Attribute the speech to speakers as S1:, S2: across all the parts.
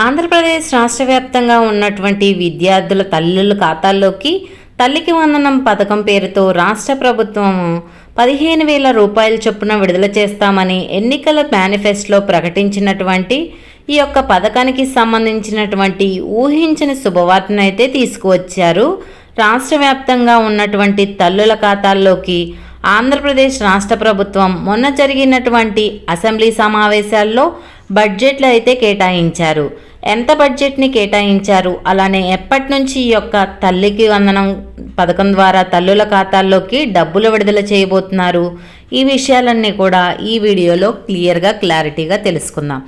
S1: ఆంధ్రప్రదేశ్ రాష్ట్ర వ్యాప్తంగా ఉన్నటువంటి విద్యార్థుల తల్లుల ఖాతాల్లోకి తల్లికి వందనం పథకం పేరుతో రాష్ట్ర ప్రభుత్వం పదిహేను వేల రూపాయల చొప్పున విడుదల చేస్తామని ఎన్నికల మేనిఫెస్టోలో ప్రకటించినటువంటి ఈ యొక్క పథకానికి సంబంధించినటువంటి ఊహించని శుభవార్తనైతే తీసుకువచ్చారు. రాష్ట్ర వ్యాప్తంగా ఉన్నటువంటి తల్లుల ఖాతాల్లోకి ఆంధ్రప్రదేశ్ రాష్ట్ర ప్రభుత్వం మొన్న జరిగినటువంటి అసెంబ్లీ సమావేశాల్లో బడ్జెట్లు అయితే కేటాయించారు. ఎంత బడ్జెట్ని కేటాయించారు? అలానే ఎప్పటి నుంచి ఈ యొక్క తల్లికి వందనం పథకం ద్వారా తల్లుల ఖాతాల్లోకి డబ్బులు విడుదల చేయబోతున్నారు? ఈ విషయాలన్నీ కూడా ఈ వీడియోలో క్లియర్గా క్లారిటీగా తెలుసుకుందాం.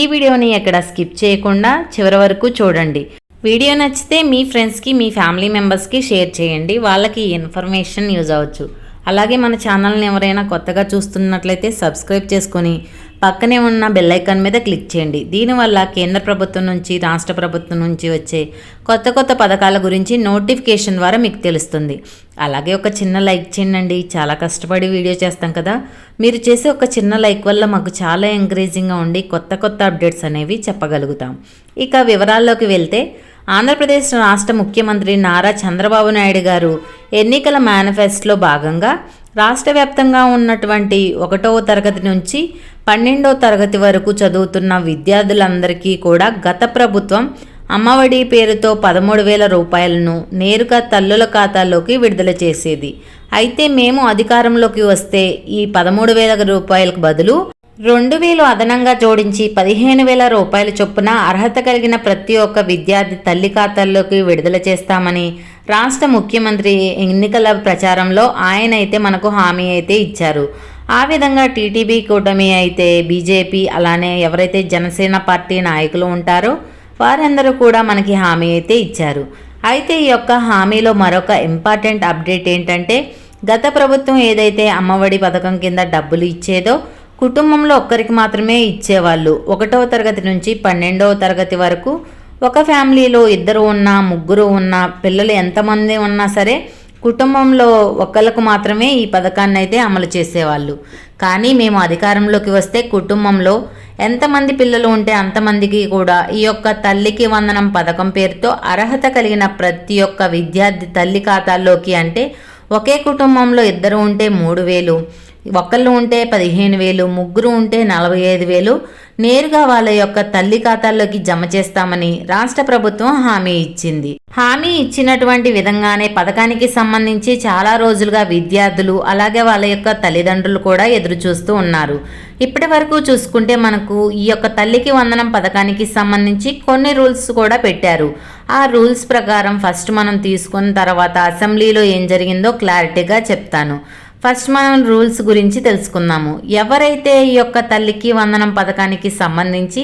S1: ఈ వీడియోని ఎక్కడ స్కిప్ చేయకుండా చివరి వరకు చూడండి. వీడియో నచ్చితే మీ ఫ్రెండ్స్కి మీ ఫ్యామిలీ మెంబర్స్కి షేర్ చేయండి. వాళ్ళకి ఈ ఇన్ఫర్మేషన్ యూజ్ అవ్వచ్చు. అలాగే మన ఛానల్ని ఎవరైనా కొత్తగా చూస్తున్నట్లయితే సబ్స్క్రైబ్ చేసుకొని పక్కనే ఉన్న బెల్ ఐకాన్ మీద క్లిక్ చేయండి. దీనివల్ల కేంద్ర ప్రభుత్వం నుంచి రాష్ట్ర ప్రభుత్వం నుంచి వచ్చే కొత్త కొత్త పథకాల గురించి నోటిఫికేషన్ ద్వారా మీకు తెలుస్తుంది. అలాగే ఒక చిన్న లైక్ చేయండి చాలా కష్టపడి వీడియో చేస్తాం కదా. మీరు చేసే ఒక చిన్న లైక్ వల్ల మాకు చాలా ఎంకరేజింగ్గా ఉండి కొత్త కొత్త అప్డేట్స్ అనేవి చెప్పగలుగుతాం. ఇక వివరాల్లోకి వెళ్తే ఆంధ్రప్రదేశ్ రాష్ట్ర ముఖ్యమంత్రి నారా చంద్రబాబు నాయుడు గారు ఎన్నికల మేనిఫెస్టోలో భాగంగా రాష్ట్ర వ్యాప్తంగా ఉన్నటువంటి ఒకటవ తరగతి నుంచి పన్నెండవ తరగతి వరకు చదువుతున్న విద్యార్థులందరికీ కూడా గత ప్రభుత్వం అమ్మఒడి పేరుతో పదమూడు వేల రూపాయలను నేరుగా తల్లుల ఖాతాల్లోకి విడుదల చేసేది. అయితే మేము అధికారంలోకి వస్తే ఈ పదమూడు వేల రూపాయలకు బదులు రెండు వేలు అదనంగా జోడించి పదిహేను వేల రూపాయల చొప్పున అర్హత కలిగిన ప్రతి ఒక్క విద్యార్థి తల్లి ఖాతాల్లోకి విడుదల చేస్తామని రాష్ట్ర ముఖ్యమంత్రి ఎన్నికల ప్రచారంలో ఆయన అయితే మనకు హామీ అయితే ఇచ్చారు. ఆ విధంగా టీటీపీ కూటమి అయితే బీజేపీ అలానే ఎవరైతే జనసేన పార్టీ నాయకులు ఉంటారో వారందరూ కూడా మనకి హామీ అయితే ఇచ్చారు. అయితే ఈ యొక్క హామీలో మరొక ఇంపార్టెంట్ అప్డేట్ ఏంటంటే గత ప్రభుత్వం ఏదైతే అమ్మఒడి పథకం కింద డబ్బులు ఇచ్చేదో కుటుంబంలో ఒక్కరికి మాత్రమే ఇచ్చేవాళ్ళు. ఒకటవ తరగతి నుంచి పన్నెండవ తరగతి వరకు ఒక ఫ్యామిలీలో ఇద్దరు ఉన్నా ముగ్గురు ఉన్నా పిల్లలు ఎంతమంది ఉన్నా సరే కుటుంబంలో ఒకళ్ళకు మాత్రమే ఈ పథకాన్ని అయితే అమలు చేసేవాళ్ళు. కానీ మేము అధికారంలోకి వస్తే కుటుంబంలో ఎంతమంది పిల్లలు ఉంటే అంతమందికి కూడా ఈ యొక్క తల్లికి వందనం పథకం పేరుతో అర్హత కలిగిన ప్రతి ఒక్క విద్యార్థి తల్లి ఖాతాల్లోకి అంటే ఒకే కుటుంబంలో ఇద్దరు ఉంటే మూడు వేలు ఒకళ్ళు ఉంటే పదిహేను వేలు ముగ్గురు ఉంటే నలభై ఐదు వేలు. నేరుగా వాళ్ళ యొక్క తల్లి ఖాతాల్లోకి జమ చేస్తామని రాష్ట్ర ప్రభుత్వం హామీ ఇచ్చింది. హామీ ఇచ్చినటువంటి విధంగానే పథకానికి సంబంధించి చాలా రోజులుగా విద్యార్థులు అలాగే వాళ్ళ యొక్క తల్లిదండ్రులు కూడా ఎదురు చూస్తూ ఉన్నారు. ఇప్పటి వరకు చూసుకుంటే మనకు ఈ యొక్క తల్లికి వందనం పథకానికి సంబంధించి కొన్ని రూల్స్ కూడా పెట్టారు. ఆ రూల్స్ ప్రకారం ఫస్ట్ మనం తీసుకున్న తర్వాత అసెంబ్లీలో ఏం జరిగిందో క్లారిటీగా చెప్తాను. ఫస్ట్ మనం రూల్స్ గురించి తెలుసుకుందాము. ఎవరైతే ఈ యొక్క తల్లికి వందనం పథకానికి సంబంధించి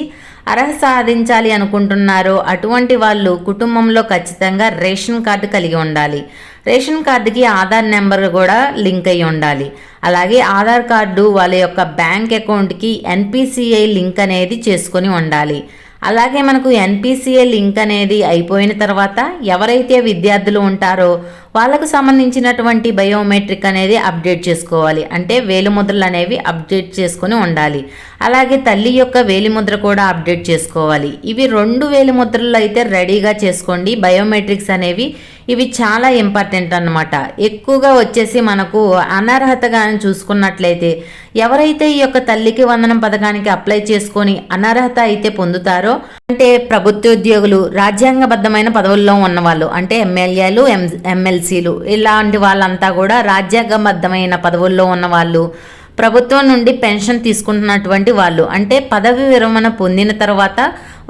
S1: అర్హత సాధించాలి అనుకుంటున్నారో అటువంటి వాళ్ళు కుటుంబంలో ఖచ్చితంగా రేషన్ కార్డు కలిగి ఉండాలి. రేషన్ కార్డుకి ఆధార్ నెంబర్ కూడా లింక్ అయి ఉండాలి. అలాగే ఆధార్ కార్డు వాళ్ళ యొక్క బ్యాంక్ అకౌంట్కి ఎన్పిసిఐ లింక్ అనేది చేసుకొని ఉండాలి. అలాగే మనకు ఎన్పిసిఏ లింక్ అనేది అయిపోయిన తర్వాత ఎవరైతే విద్యార్థులు ఉంటారో వాళ్ళకు సంబంధించినటువంటి బయోమెట్రిక్ అనేది అప్డేట్ చేసుకోవాలి. అంటే వేలిముద్రలు అనేవి అప్డేట్ చేసుకొని ఉండాలి. అలాగే తల్లి యొక్క వేలిముద్ర కూడా అప్డేట్ చేసుకోవాలి. ఇవి రెండు వేలిముద్రలు అయితే రెడీగా చేసుకోండి. బయోమెట్రిక్స్ అనేవి ఇవి చాలా ఇంపార్టెంట్ అన్నమాట. ఎక్కువగా వచ్చేసి మనకు అనర్హతగా చూసుకున్నట్లయితే ఎవరైతే ఈ యొక్క తల్లికి వందనం పథకానికి అప్లై చేసుకొని అనర్హత అయితే పొందుతారో అంటే ప్రభుత్వ ఉద్యోగులు రాజ్యాంగబద్ధమైన పదవుల్లో ఉన్నవాళ్ళు అంటే ఎమ్మెల్యేలు ఎం ఎమ్మెల్సీలు ఇలాంటి వాళ్ళంతా కూడా రాజ్యాంగబద్ధమైన పదవుల్లో ఉన్న వాళ్ళు ప్రభుత్వం నుండి పెన్షన్ తీసుకుంటున్నటువంటి వాళ్ళు. అంటే పదవి విరమణ పొందిన తర్వాత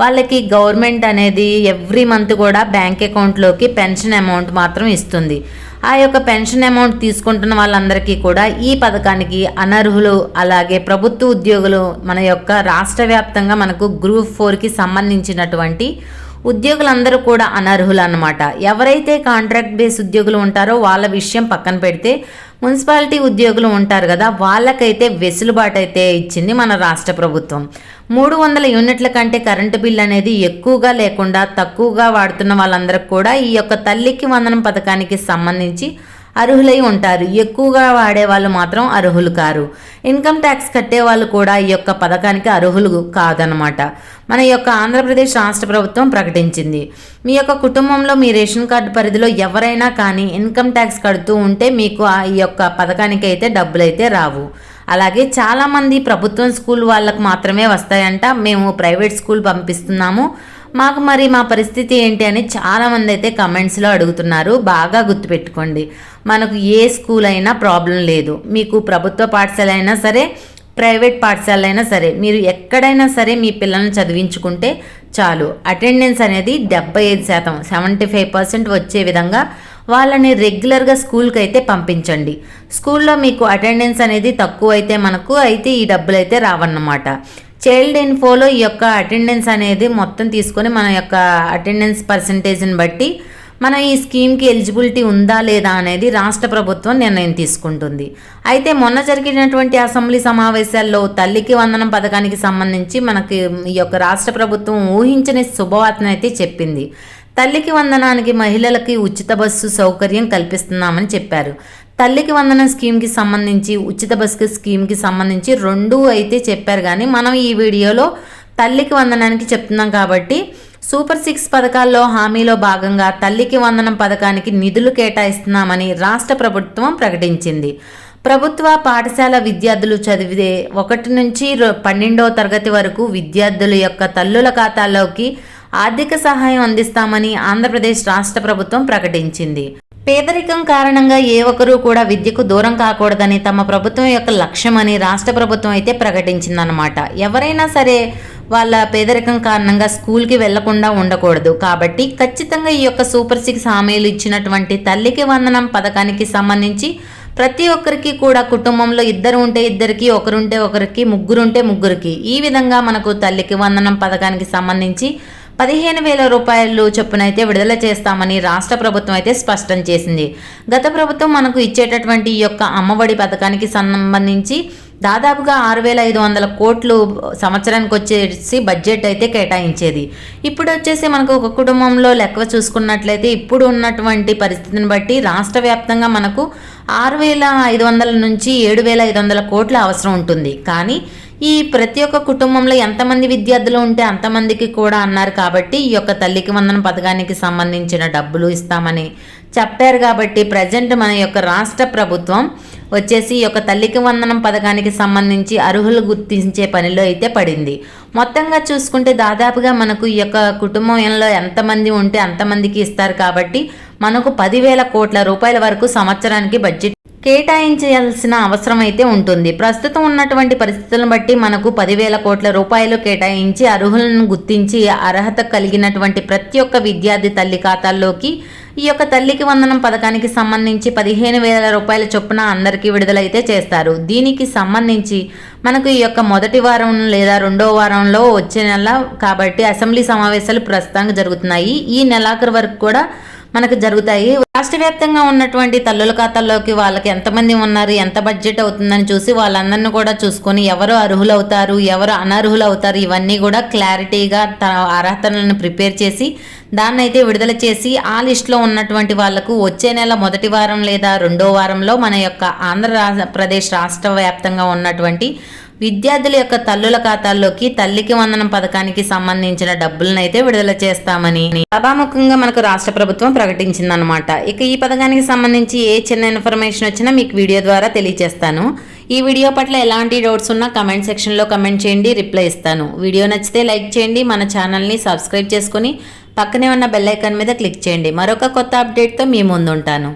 S1: వాళ్ళకి గవర్నమెంట్ అనేది ఎవ్రీ మంత్ కూడా బ్యాంక్ అకౌంట్లోకి పెన్షన్ అమౌంట్ మాత్రం ఇస్తుంది. ఆ యొక్క పెన్షన్ అమౌంట్ తీసుకుంటున్న వాళ్ళందరికీ కూడా ఈ పథకానికి అనర్హులు అలాగే ప్రభుత్వ ఉద్యోగులు మన యొక్క రాష్ట్ర వ్యాప్తంగా మనకు గ్రూప్ ఫోర్కి సంబంధించినటువంటి ఉద్యోగులందరూ కూడా అనర్హులు అనమాట ఎవరైతే కాంట్రాక్ట్ బేస్ ఉద్యోగులు ఉంటారో వాళ్ళ విషయం పక్కన పెడితే మున్సిపాలిటీ ఉద్యోగులు ఉంటారు కదా వాళ్ళకైతే వెసులుబాటు అయితే ఇచ్చింది మన రాష్ట్ర ప్రభుత్వం. మూడు వందల యూనిట్ల కంటే కరెంటు బిల్ అనేది ఎక్కువగా లేకుండా తక్కువగా వాడుతున్న వాళ్ళందరికీ కూడా ఈ యొక్క తల్లికి వందనం పథకానికి సంబంధించి అర్హులై ఉంటారు. ఎక్కువగా వాడే వాళ్ళు మాత్రం అర్హులు కారు. ఇన్కమ్ ట్యాక్స్ కట్టే వాళ్ళు కూడా ఈ యొక్క పథకానికి అర్హులు కాదనమాట మన యొక్క ఆంధ్రప్రదేశ్ రాష్ట్ర ప్రభుత్వం ప్రకటించింది. మీ యొక్క కుటుంబంలో మీ రేషన్ కార్డు పరిధిలో ఎవరైనా కానీ ఇన్కమ్ ట్యాక్స్ కడుతూ ఉంటే మీకు ఈ యొక్క పథకానికి అయితే డబ్బులు అయితే రావు. అలాగే చాలామంది ప్రభుత్వం స్కూల్ వాళ్ళకు మాత్రమే వస్తాయంట. మేము ప్రైవేట్ స్కూల్ పంపిస్తున్నాము. మాకు మరి మా పరిస్థితి ఏంటి అని చాలామంది అయితే కమెంట్స్లో అడుగుతున్నారు. బాగా గుర్తుపెట్టుకోండి. మనకు ఏ స్కూల్ అయినా ప్రాబ్లం లేదు. మీకు ప్రభుత్వ పాఠశాల అయినా సరే ప్రైవేట్ పాఠశాల అయినా సరే మీరు ఎక్కడైనా సరే మీ పిల్లల్ని చదివించుకుంటే చాలు. అటెండెన్స్ అనేది డెబ్బై ఐదు శాతం సెవెంటీ ఫైవ్ పర్సెంట్ వచ్చే విధంగా వాళ్ళని రెగ్యులర్గా స్కూల్కి అయితే పంపించండి. స్కూల్లో మీకు అటెండెన్స్ అనేది తక్కువ అయితే మనకు అయితే ఈ డబ్బులు అయితే రావన్నమాట. చైల్డ్ ఇన్ఫోలో ఈ యొక్క అటెండెన్స్ అనేది మొత్తం తీసుకొని మన యొక్క అటెండెన్స్ పర్సంటేజ్ని బట్టి మనం ఈ స్కీమ్కి ఎలిజిబిలిటీ ఉందా లేదా అనేది రాష్ట్ర ప్రభుత్వం నిర్ణయం తీసుకుంటుంది. అయితే మొన్న జరిగినటువంటి అసెంబ్లీ సమావేశాల్లో తల్లికి వందనం పథకానికి సంబంధించి మనకి ఈ యొక్క రాష్ట్ర ప్రభుత్వం ఊహించని శుభవార్తను అయితే చెప్పింది. తల్లికి వందనానికి మహిళలకి ఉచిత బస్సు సౌకర్యం కల్పిస్తున్నామని చెప్పారు. తల్లికి వందనం స్కీమ్కి సంబంధించి ఉచిత బస్సు స్కీమ్కి సంబంధించి రెండు అయితే చెప్పారు. కానీ మనం ఈ వీడియోలో తల్లికి వందనానికి చెప్తున్నాం కాబట్టి సూపర్ సిక్స్ పథకాల్లో హామీలో భాగంగా తల్లికి వందనం పథకానికి నిధులు కేటాయిస్తున్నామని రాష్ట్ర ప్రభుత్వం ప్రకటించింది. ప్రభుత్వ పాఠశాల విద్యార్థులు చదివితే ఒకటి నుంచి పన్నెండవ తరగతి వరకు విద్యార్థుల యొక్క తల్లుల ఖాతాల్లోకి ఆర్థిక సహాయం అందిస్తామని ఆంధ్రప్రదేశ్ రాష్ట్ర ప్రభుత్వం ప్రకటించింది. పేదరికం కారణంగా ఏ ఒక్కరూ కూడా విద్యకు దూరం కాకూడదని తమ ప్రభుత్వం యొక్క లక్ష్యమని రాష్ట్ర ప్రభుత్వం అయితే ప్రకటించిందనమాట ఎవరైనా సరే వాళ్ళ పేదరికం కారణంగా స్కూల్కి వెళ్ళకుండా ఉండకూడదు. కాబట్టి ఖచ్చితంగా ఈ యొక్క సూపర్ సిక్స్ హామీలు ఇచ్చినటువంటి తల్లికి వందనం పథకానికి సంబంధించి ప్రతి ఒక్కరికి కూడా కుటుంబంలో ఇద్దరు ఉంటే ఇద్దరికి ఒకరుంటే ఒకరికి ముగ్గురుంటే ముగ్గురికి ఈ విధంగా మనకు తల్లికి వందనం పథకానికి సంబంధించి పదిహేను వేల రూపాయలు చొప్పున అయితే విడుదల చేస్తామని రాష్ట్ర ప్రభుత్వం అయితే స్పష్టం చేసింది. గత ప్రభుత్వం మనకు ఇచ్చేటటువంటి ఈ యొక్క అమ్మఒడి పథకానికి సంబంధించి దాదాపుగా ఆరు వేల ఐదు వందల కోట్లు సంవత్సరానికి వచ్చేసి బడ్జెట్ అయితే కేటాయించేది. ఇప్పుడు వచ్చేసి మనకు ఒక కుటుంబంలో లెక్క చూసుకున్నట్లయితే ఇప్పుడు ఉన్నటువంటి పరిస్థితిని బట్టి రాష్ట్ర వ్యాప్తంగా మనకు ఆరు వేల ఐదు వందల నుంచి ఏడు వేల ఐదు వందల కోట్ల అవసరం ఉంటుంది. కానీ ఈ ప్రతి ఒక్క కుటుంబంలో ఎంతమంది విద్యార్థులు ఉంటే అంతమందికి కూడా అన్నారు కాబట్టి ఈ యొక్క తల్లికి వందన పథకానికి సంబంధించిన డబ్బులు ఇస్తామని చెప్పారు కాబట్టి ప్రజెంట్ మన యొక్క రాష్ట్ర ప్రభుత్వం వచ్చేసి ఈ యొక్క తల్లికి వందనం పథకానికి సంబంధించి అర్హులు గుర్తించే పనిలో అయితే పడింది. మొత్తంగా చూసుకుంటే దాదాపుగా మనకు ఈ యొక్క కుటుంబంలో ఎంతమంది ఉంటే అంతమందికి ఇస్తారు కాబట్టి మనకు పదివేల కోట్ల రూపాయల వరకు సంవత్సరానికి బడ్జెట్ కేటాయించాల్సిన అవసరం అయితే ఉంటుంది. ప్రస్తుతం ఉన్నటువంటి పరిస్థితులను బట్టి మనకు పదివేల కోట్ల రూపాయలు కేటాయించి అర్హులను గుర్తించి అర్హత కలిగినటువంటి ప్రతి ఒక్క విద్యార్థి తల్లి ఖాతాల్లోకి ఈ యొక్క తల్లికి వందనం పథకానికి సంబంధించి పదిహేను వేల రూపాయల చొప్పున అందరికీ విడుదలైతే చేస్తారు. దీనికి సంబంధించి మనకు ఈ యొక్క మొదటి వారం లేదా రెండో వారంలో వచ్చే నెల కాబట్టి అసెంబ్లీ సమావేశాలు ప్రస్తుతానికి జరుగుతున్నాయి. ఈ నెలాఖరు వరకు కూడా మనకు జరుగుతాయి. రాష్ట్ర వ్యాప్తంగా ఉన్నటువంటి తల్లుల ఖాతాల్లోకి వాళ్ళకి ఎంతమంది ఉన్నారు ఎంత బడ్జెట్ అవుతుందని చూసి వాళ్ళందరినీ కూడా చూసుకొని ఎవరు అర్హులు అవుతారు ఎవరు అనర్హులు అవుతారు ఇవన్నీ కూడా క్లారిటీగా తన అర్హతలను ప్రిపేర్ చేసి దాన్ని అయితే విడుదల చేసి ఆ లిస్టులో ఉన్నటువంటి వాళ్ళకు వచ్చే నెల మొదటి వారం లేదా రెండో వారంలో మన యొక్క ఆంధ్రప్రదేశ్ రాష్ట్ర వ్యాప్తంగా ఉన్నటువంటి విద్యార్థుల యొక్క తల్లుల ఖాతాల్లోకి తల్లికి వందనం పథకానికి సంబంధించిన డబ్బులను అయితే విడుదల చేస్తామని సభాముఖంగా మనకు రాష్ట్ర ప్రభుత్వం ప్రకటించిందనమాట ఇక ఈ పథకానికి సంబంధించి ఏ చిన్న ఇన్ఫర్మేషన్ వచ్చినా మీకు వీడియో ద్వారా తెలియజేస్తాను. ఈ వీడియో పట్ల ఎలాంటి డౌట్స్ ఉన్నా కమెంట్ సెక్షన్లో కమెంట్ చేయండి రిప్లై ఇస్తాను. వీడియో నచ్చితే లైక్ చేయండి మన ఛానల్ని సబ్స్క్రైబ్ చేసుకొని పక్కనే ఉన్న బెల్ ఐకాన్ మీద క్లిక్ చేయండి. మరొక కొత్త అప్డేట్తో మీ ముందుంటాను.